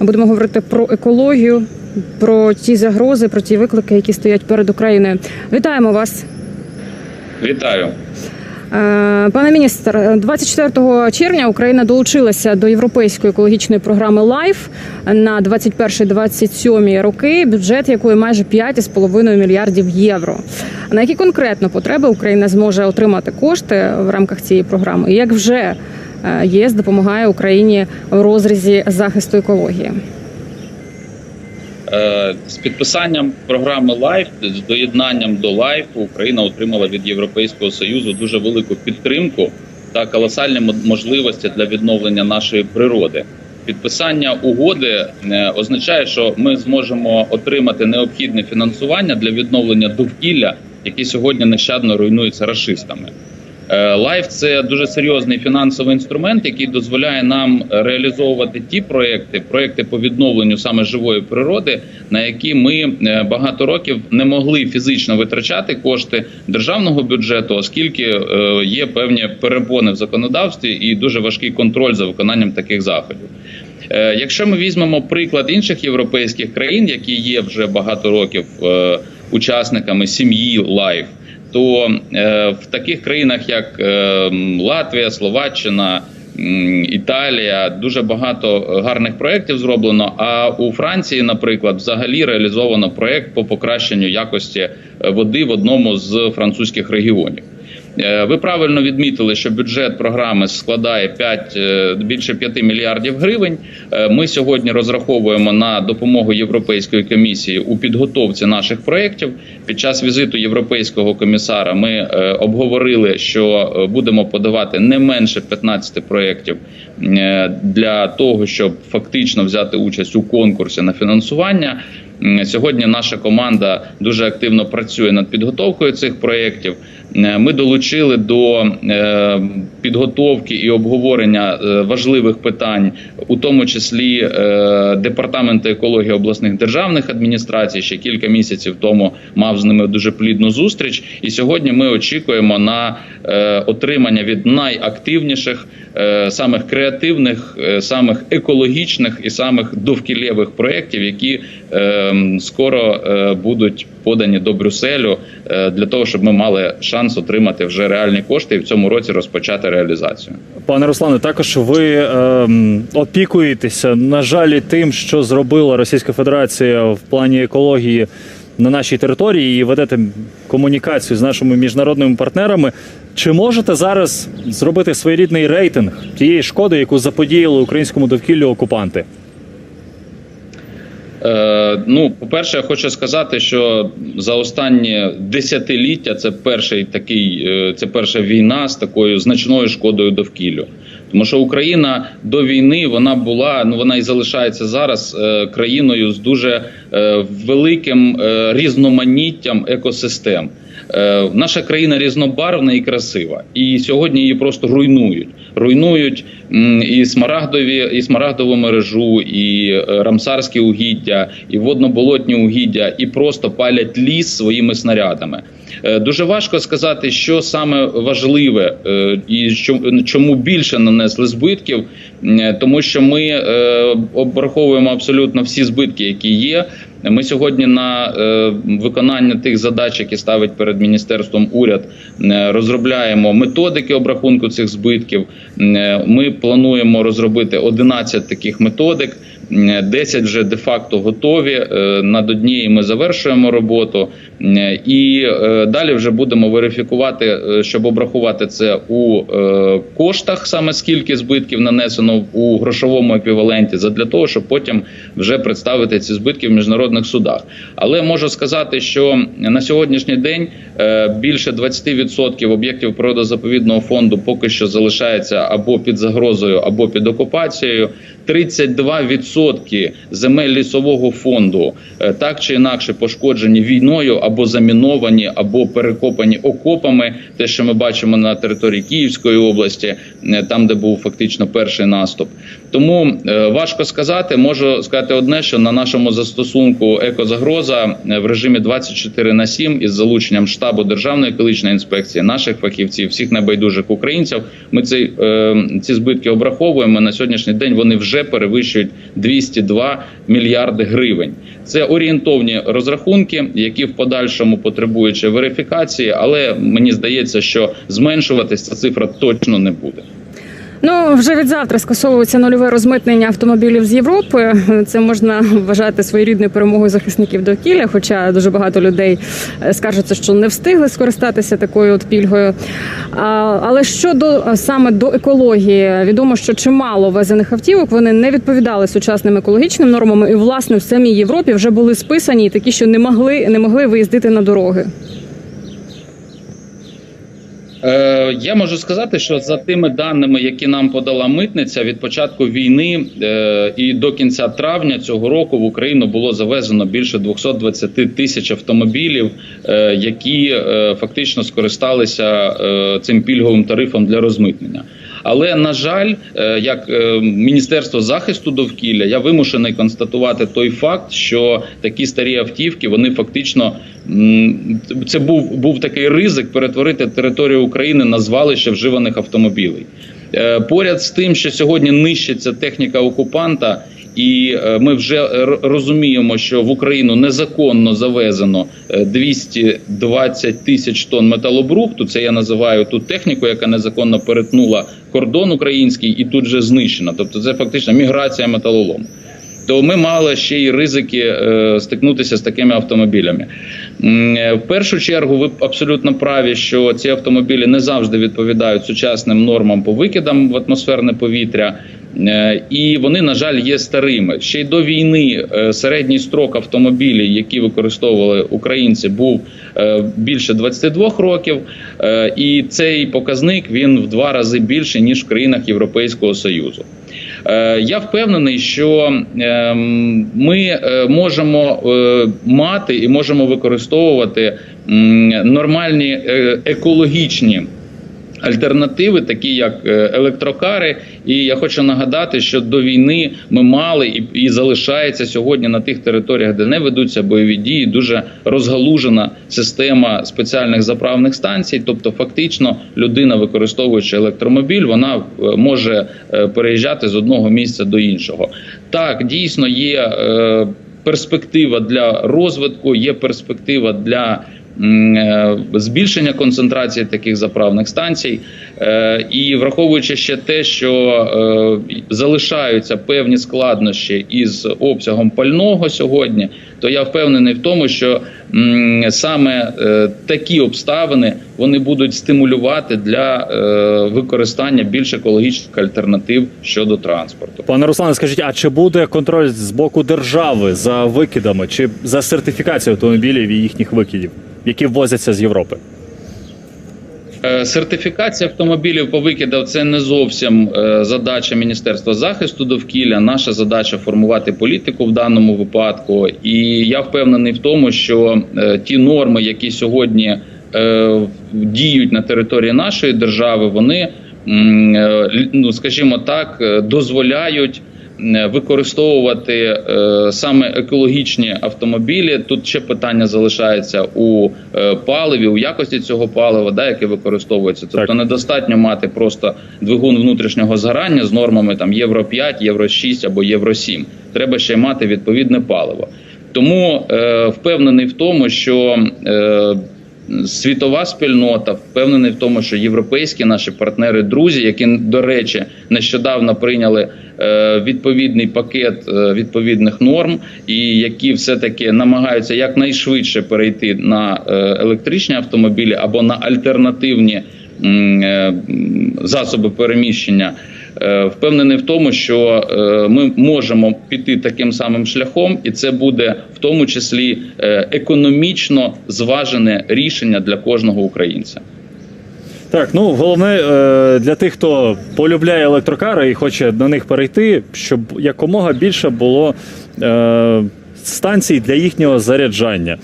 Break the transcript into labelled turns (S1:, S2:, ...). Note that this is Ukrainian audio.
S1: Будемо говорити про екологію, про ті загрози, про ті виклики, які стоять перед Україною. Вітаємо вас.
S2: Вітаю.
S1: Е, Пане міністр, 24 червня Україна долучилася до європейської екологічної програми LIFE на 21-27 роки, бюджет якої майже 5,5 мільярдів євро. На які конкретно потреби Україна зможе отримати кошти в рамках цієї програми? І як вже ЄС допомагає Україні в розрізі захисту екології?
S2: Е, З підписанням програми LIFE, з доєднанням до LIFE Україна отримала від Європейського союзу дуже велику підтримку та колосальні можливості для відновлення нашої природи. Підписання угоди е, означає, що ми зможемо отримати необхідне фінансування для відновлення довкілля, яке сьогодні нещадно руйнується рашистами. Е, Лайф це дуже серйозний фінансовий інструмент, який дозволяє нам реалізовувати ті проекти, проекти по відновленню саме живої природи, на які ми е, багато років не могли фізично витрачати кошти державного бюджету, оскільки е, є певні перепони в законодавстві і дуже важкий контроль за виконанням таких заходів. Якщо ми візьмемо приклад інших європейських країн, які є вже багато років учасниками сім'ї Лайф, то е, в таких країнах, як е, Латвія, Словаччина, Італія, дуже багато гарних проєктів зроблено. А у Франції, наприклад, взагалі реалізовано проєкт по покращенню якості е, води в одному з французьких регіонів. Е, Ви правильно відмітили, що бюджет програми складає 5, е, більше 5 мільярдів гривень. Е, Ми сьогодні розраховуємо на допомогу Європейської комісії у підготовці наших проєктів. Під час візиту європейського комісара ми обговорили, що будемо подавати не менше 15 проєктів для того, щоб фактично взяти участь у конкурсі на фінансування. Сьогодні наша команда дуже активно працює над підготовкою цих проєктів. Е, Ми долучили до е, підготовки і обговорення е, важливих питань, у тому числі департаменту екології обласних державних адміністрацій. Ще кілька місяців тому мав з ними дуже плідну зустріч. І сьогодні ми очікуємо на отримання від найактивніших, самих креативних, самих екологічних і самих довкілєвих проєктів, які скоро будуть подані до Брюсселю для того, щоб ми мали шанс отримати вже реальні кошти і в цьому році розпочати реалізацію.
S3: Пане Руслане, також ви ем, опікуєтеся, на жаль, тим, що зробила Російська Федерація в плані екології на нашій території, і ведете комунікацію з нашими міжнародними партнерами. Чи можете зараз зробити своєрідний рейтинг тієї шкоди, яку заподіяли українському довкіллю окупанти?
S2: Е, ну, по-перше, я хочу сказати, що за останні десятиліття це перший такий, е, це перша війна з такою значною шкодою довкіллю. Тому що Україна до війни вона була, ну вона і залишається зараз е, країною з дуже е, великим е, різноманіттям екосистем. Е, Наша країна різнобарвна і красива, і сьогодні її просто руйнують. Руйнують і смарагдові, і смарагдову мережу, і е, рамсарські угіддя, і водно-болотні угіддя, і просто палять ліс своїми снарядами. Е, Дуже важко сказати, що саме важливе е, і чому більше нанесли збитків, тому що ми обраховуємо абсолютно всі збитки, які є. Ми сьогодні на е, виконання тих задач, які ставить перед міністерством уряд, е, розробляємо методики обрахунку цих збитків. Е, Ми плануємо розробити 11 таких методик. Е, 10 вже де-факто готові. Е, Над однією ми завершуємо роботу, Е, і е, далі вже будемо верифікувати, щоб обрахувати це у коштах, саме скільки збитків нанесено у грошовому еквіваленті, задля того, щоб потім вже представити ці збитки в міжнародних судах. Але можу сказати, що на сьогоднішній день більше 20% об'єктів природозаповідного фонду поки що залишається або під загрозою, або під окупацією. 32% земель лісового фонду е, так чи інакше пошкоджені війною або заміновані, або перекопані окопами. Те, що ми бачимо на території Київської області, е, там де був фактично перший наступ. Тому е, важко сказати. Можу сказати одне, що на нашому застосунку екозагроза в режимі 24 на 7 із залученням штабу державної екологічної інспекції, наших фахівців, всіх небайдужих українців. Ми ці, ці збитки обраховуємо. На сьогоднішній день вони вже перевищують 2 202 мільярди гривень. Це орієнтовні розрахунки, які в подальшому потребують ще верифікації, але мені здається, що зменшуватись ця цифра точно не буде.
S1: Ну вже від завтра скасовується нульове розмитнення автомобілів з Європи. Це можна вважати своєрідною перемогою захисників довкілля. Хоча дуже багато людей е, скаржаться, що не встигли скористатися такою от пільгою. Але щодо саме до екології, відомо, що чимало везених автівок вони не відповідали сучасним екологічним нормам, і власне в самій Європі вже були списані такі, що не могли не могли виїздити на дороги.
S2: Е, я можу сказати, що за тими даними, які нам подала митниця, від початку війни е, і до кінця травня цього року в Україну було завезено більше 220 тисяч автомобілів, е, які е, фактично скористалися е, цим пільговим тарифом для розмитнення. Але на жаль, е, як е, Міністерство захисту довкілля, я вимушений констатувати той факт, що такі старі автівки вони фактично це був, був такий ризик перетворити територію України на звалище вживаних автомобілей. Е, Поряд з тим, що сьогодні нищиться техніка окупанта, і е, ми вже розуміємо, що в Україну незаконно завезено е, 220 тисяч тонн металобрухту. Це я називаю ту техніку, яка незаконно перетнула кордон український і тут же знищена. Тобто, це фактично міграція металолому. То ми мали ще й ризики е, стикнутися з такими автомобілями. Е, В першу чергу, ви абсолютно праві, що ці автомобілі не завжди відповідають сучасним нормам по викидам в атмосферне повітря. Е, І вони, на жаль, є старими. Ще й до війни середній строк автомобілів, які використовували українці, був більше 22 років. І цей показник він в два рази більший ніж в країнах Європейського Союзу. Е, Я впевнений, що ем, ми е, можемо е, мати і можемо використовувати нормальні екологічні. Альтернативи, такі як е, електрокари, і я хочу нагадати, що до війни ми мали і, і залишається сьогодні на тих територіях, де не ведуться бойові дії, дуже розгалужена система спеціальних заправних станцій. Тобто, фактично, людина, використовуючи електромобіль, вона е, може е, переїжджати з одного місця до іншого. Так, дійсно є перспектива для розвитку, є перспектива для. Е, Збільшення концентрації таких заправних станцій, Е, і враховуючи ще те, що е, залишаються певні складнощі із обсягом пального сьогодні, то я впевнений в тому, що саме такі обставини вони будуть стимулювати для використання більш екологічних альтернатив щодо транспорту.
S3: Пане Руслане, скажіть, а чи буде контроль з боку держави за викидами чи за сертифікацією автомобілів і їхніх викидів, які ввозяться з Європи?
S2: Е, Сертифікація автомобілів по викидах це не зовсім е, задача Міністерства захисту довкілля. Наша задача формувати політику в даному випадку. І я впевнений в тому, що е, ті норми, які сьогодні діють на території нашої держави, вони, ну скажімо так, дозволяють. Е, Використовувати е, саме екологічні автомобілі. Тут ще питання залишається у е, паливі, у якості цього палива, да, яке використовується. Тобто
S3: Так.
S2: недостатньо мати просто двигун внутрішнього згорання з нормами там Євро 5, Євро 6 або Євро 7. Треба ще й мати відповідне паливо. Тому е, впевнений в тому, що е, світова спільнота впевнений в тому, що європейські наші партнери, друзі, які до речі нещодавно прийняли е, відповідний пакет е, відповідних норм, і які все таки намагаються якнайшвидше перейти на е, електричні автомобілі або на альтернативні засоби переміщення. Е, Впевнений в тому, що е, ми можемо піти таким самим шляхом, і це буде в тому числі е, економічно зважене рішення для кожного українця.
S3: Так, ну головне для тих, хто полюбляє електрокари і хоче на них перейти, щоб якомога більше було станцій для їхнього заряджання.